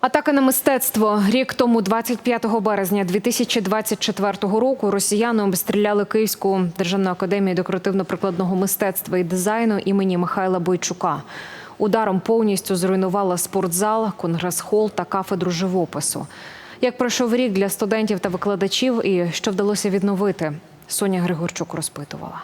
Атака на мистецтво рік тому, 25 березня 2024 року, росіяни обстріляли Київську державну академію декоративно-прикладного мистецтва і дизайну імені Михайла Бойчука. Ударом повністю зруйнувала спортзал, конгрес-хол та кафедру живопису. Як пройшов рік для студентів та викладачів, і що вдалося відновити, Соня Григорчук розпитувала.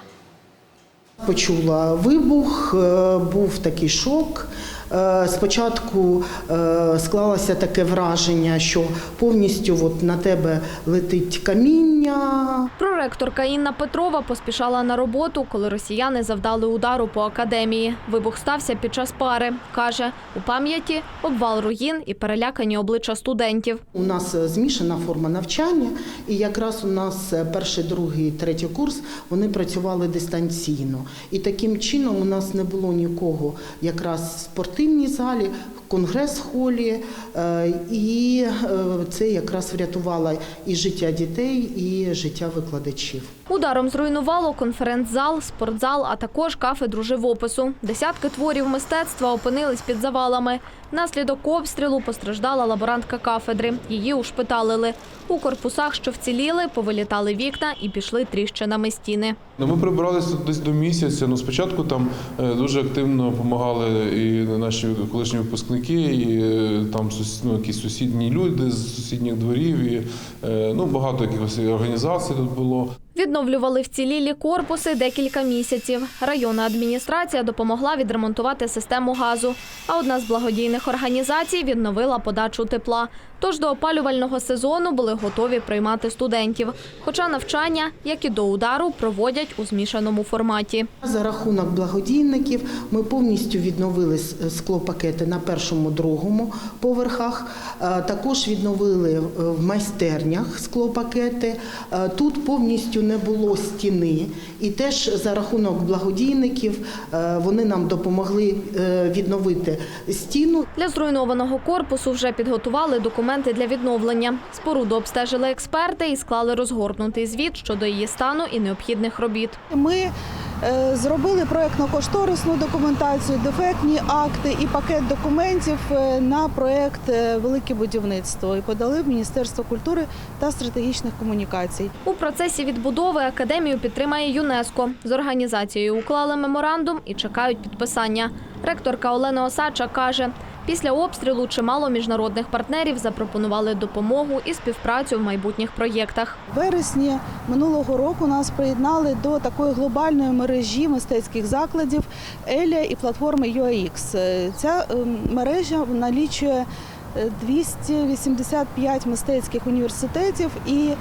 Почула вибух, е, був такий шок. Е, Спочатку е, склалося таке враження, що повністю от на тебе летить каміння. Проректорка Інна Петрова поспішала на роботу, коли росіяни завдали удару по академії. Вибух стався під час пари. Каже, у пам'яті обвал руїн і перелякані обличчя студентів. У нас е, змішана форма навчання, і якраз у нас перший, другий, третій курс вони працювали дистанційно. І таким чином у нас не було нікого якраз в спортивній залі, конгрес-холі, е, і е, це якраз врятувало і життя дітей, і життя викладачів. Ударом зруйнувало конференц-зал, спортзал, а також кафедру живопису. Десятки творів мистецтва опинились під завалами. Внаслідок обстрілу постраждала лаборантка кафедри. Її ушпиталили. У корпусах, що вціліли, повилітали вікна і пішли тріщинами стіни. Ну, Ми прибиралися десь до місяця. Ну, спочатку там е, дуже активно допомагали і наші колишні випускники, і е, там ну, якісь сусідні люди з сусідніх дворів, і е, ну, багато якихось організацій тут було. Відновлювали вцілілі корпуси декілька місяців. Районна адміністрація допомогла відремонтувати систему газу. А одна з благодійних організацій відновила подачу тепла. Тож до опалювального сезону були готові приймати студентів. Хоча навчання, як і до удару, проводять у змішаному форматі. За рахунок благодійників ми повністю відновили склопакети на першому, другому поверхах. Е, Також відновили е, в майстернях склопакети. Е, Тут повністю не було стіни, і теж за рахунок благодійників е, вони нам допомогли е, відновити стіну. Для зруйнованого корпусу вже підготували документи для відновлення. Споруду обстежили експерти і склали розгорнутий звіт щодо її стану і необхідних робіт. Ми зробили проєктно-кошторисну документацію, дефектні акти і пакет документів е, на проєкт е, Велике будівництво і подали в Міністерство культури та стратегічних комунікацій. У процесі відбудови академію підтримає ЮНЕСКо. З організацією уклали меморандум і чекають підписання. Ректорка Олена Осача каже, після обстрілу чимало міжнародних партнерів запропонували допомогу і співпрацю в майбутніх проєктах. В вересні минулого року нас приєднали до такої глобальної мережі мистецьких закладів Еля і платформи UAX. Е, Ця е, мережа налічує е, 285 мистецьких університетів і е,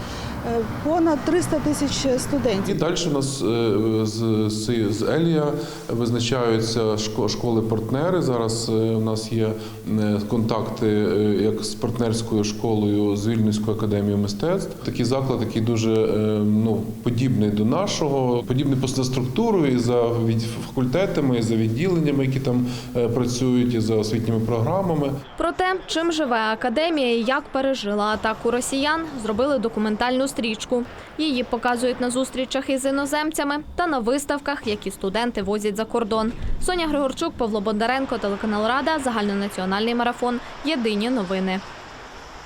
понад 300 тисяч студентів. І далі у нас е, з, з, з Елія визначаються шко- школи-партнери. Зараз е, у нас є е, контакти як з партнерською школою з Вільнюською академією мистецтв. Такий заклад, який дуже ну, подібний до нашого, подібний по за структурою і за від факультетами, і за відділеннями, які там працюють, і за освітніми програмами. Про те, чим живе академія і як пережила атаку росіян, зробили документальну стрічку. Її показують на зустрічах із іноземцями та на виставках, які студенти возять за кордон. Соня Григорчук, Павло Бондаренко, телеканал Рада, загальнонаціональний марафон. Єдині новини.